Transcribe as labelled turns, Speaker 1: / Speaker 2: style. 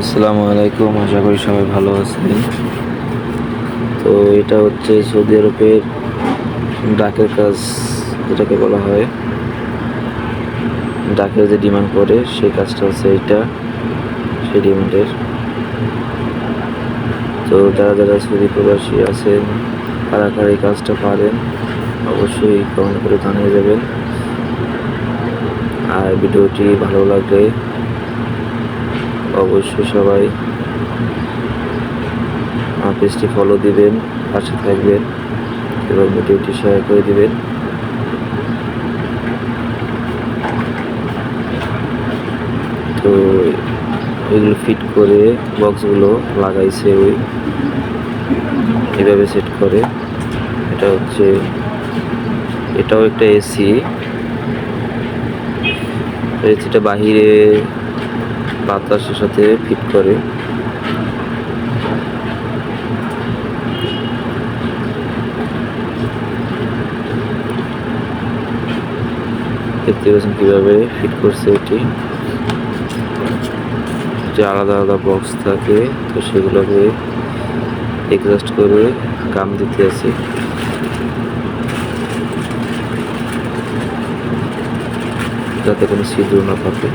Speaker 1: আসসালামু আলাইকুম, আশা করি সবাই ভালো আছেন। তো এটা হচ্ছে সৌদি আরবের ডাকের কাজ, যেটাকে বলা হয়। ডাকের যে ডিমান্ড করে, সেই কাজটা হচ্ছে এটা সেই ডিমান্ডের। তো যারা যারা সৌদি প্রবাসী আছেন, কারা কারা এই কাজটা পারেন, অবশ্যই কমেন্ট করে জানিয়ে যাবেন আর ভিডিওটি ভালো লাগলে অবশ্যই সবাই পেজটি ফলো দিবেন, পাশে থাকবেন এবং ভিডিওটি শেয়ার করে দিবেন। তো এগুলো ফিট করে বক্সগুলো লাগাইছে ওই, এভাবে সেট করে। এটা হচ্ছে, এটাও একটা এসি এসিটা বাহিরে বাতাসের সাথে ফিট করে। দেখতে পাচ্ছেন কীভাবে ফিট করছে এটি। যে আলাদা আলাদা বক্স থাকে, তো সেগুলোকে এডজাস্ট করে কাম দিতে আছে। যাতে কোনো ছিদ্র না থাকে।